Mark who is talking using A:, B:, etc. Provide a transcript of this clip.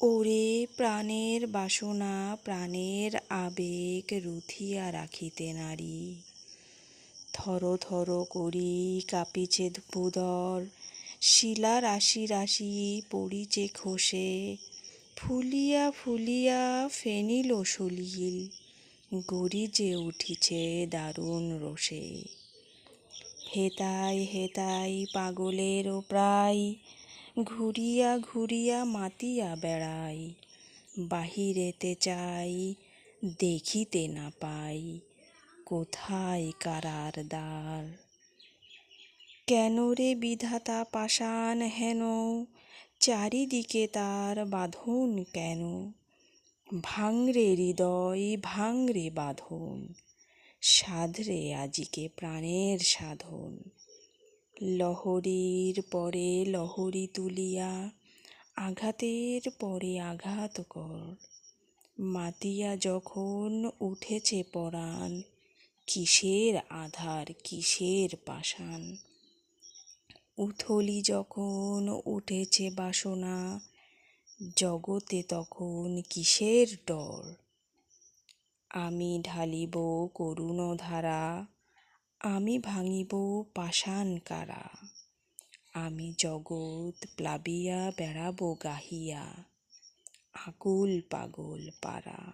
A: ওরে প্রাণের বাসনা, প্রাণের আবেগ রুথিয়া রাখিতে নারী। থর থর করি কাঁপিছে ভূদর শিলা রাশি রাশি পড়িছে খসে। ফুলিয়া ফুলিয়া ফেনিল সলিল গরিজে উঠিছে দারুণ রোষে হেতাই হেতাই পাগলেরও প্রায় ঘুরিয়া ঘুরিয়া মাতিয়া বেড়াই, বাহিরেতে চাই, দেখিতে না পাই, কোথায় কারার দ্বার? কেন রে বিধাতা পাষাণ হেন? চারিদিকে তার বাঁধন কেন? ভাঙরে হৃদয়, ভাঙরে বাঁধন, সাধরে আজিকে প্রাণের সাধন। লহরীর পরে লহরী তুলিয়া, আঘাতের পরে আঘাত কর। মাতিয়া যখন উঠেছে পরাণ, কিসের আধার, কিসের পাষাণ? উথলি যখন উঠেছে বাসনা, জগতে তখন কিসের ডর? আমি ঢালিব করুণ ধারা আমি ভাঙিব পাষাণ কারা। আমি জগৎ প্লাবিয়া বেড়াব গাহিয়া। আকুল পাগল পারা